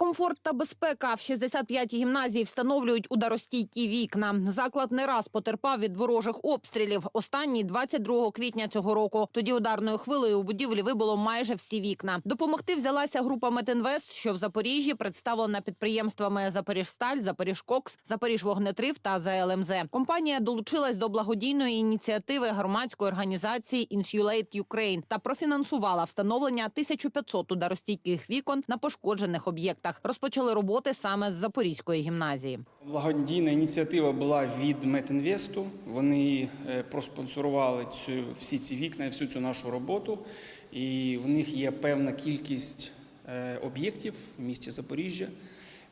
Комфорт та безпека в 65-й гімназії встановлюють ударостійкі вікна. Заклад не раз потерпав від ворожих обстрілів. Останній 22 квітня цього року. Тоді ударною хвилею у будівлі вибило майже всі вікна. Допомогти взялася група Метинвест, що в Запоріжжі представлена підприємствами Запоріжсталь, Запоріжкокс, Запоріжвогнетрив та ЗЛМЗ. Компанія долучилась до благодійної ініціативи громадської організації Insulate Ukraine та профінансувала встановлення 1500 ударостійких вікон на пошкоджених об'єктах. Розпочали роботи саме з Запорізької гімназії. Благодійна ініціатива була від Метінвесту. Вони е, проспонсорували цю всі ці вікна всю цю нашу роботу. І в них є певна кількість е, об'єктів в місті Запоріжжя,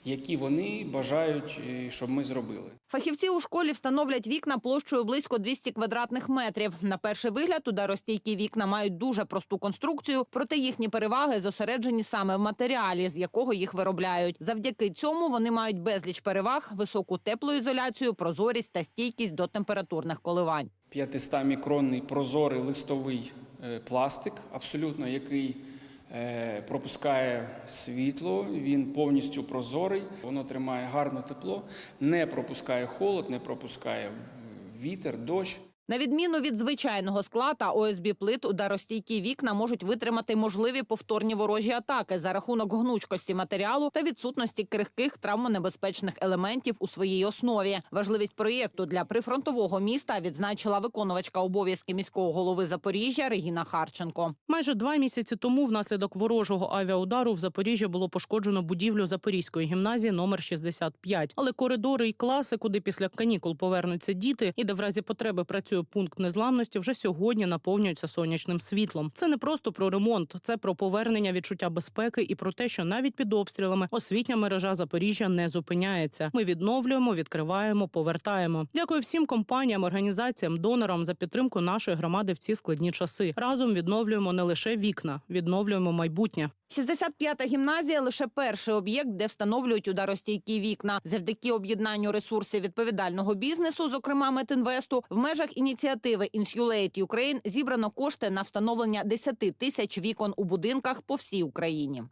які вони бажають, е, щоб ми зробили. Фахівці у школі встановлять вікна площею близько 200 квадратних метрів. На перший вигляд ударостійкі вікна мають дуже просту конструкцію, проте їхні переваги зосереджені саме в матеріалі, з якого їх виробляють. Завдяки цьому вони мають безліч переваг, високу теплоізоляцію, прозорість та стійкість до температурних коливань. 500-мікронний прозорий листовий е, пластик, абсолютно який пропускає світло, він повністю прозорий, воно тримає гарне тепло, не пропускає холод, не пропускає вітер, дощ. На відміну від звичайного скла та ОСБ плит, ударостійкі вікна можуть витримати можливі повторні ворожі атаки за рахунок гнучкості матеріалу та відсутності крихких травмонебезпечних елементів у своїй основі. Важливість проєкту для прифронтового міста відзначила виконувачка обов'язки міського голови Запоріжжя Регіна Харченко. Майже два місяці тому внаслідок ворожого авіаудару в Запоріжжі було пошкоджено будівлю Запорізької гімназії номер 65. Але коридори і класи, куди після канікул повернуться діти, і де в разі потреби працює пункт незламності, вже сьогодні наповнюються сонячним світлом. Це не просто про ремонт, це про повернення відчуття безпеки і про те, що навіть під обстрілами освітня мережа Запоріжжя не зупиняється. Ми відновлюємо, відкриваємо, повертаємо. Дякую всім компаніям, організаціям, донорам за підтримку нашої громади в ці складні часи. Разом відновлюємо не лише вікна, відновлюємо майбутнє. 65-та гімназія лише перший об'єкт, де встановлюють ударостійкі вікна. Завдяки об'єднанню ресурсів відповідального бізнесу, зокрема Метінвесту, в межах ініціативи Insulate Ukraine зібрано кошти на встановлення 10 тисяч вікон у будинках по всій Україні.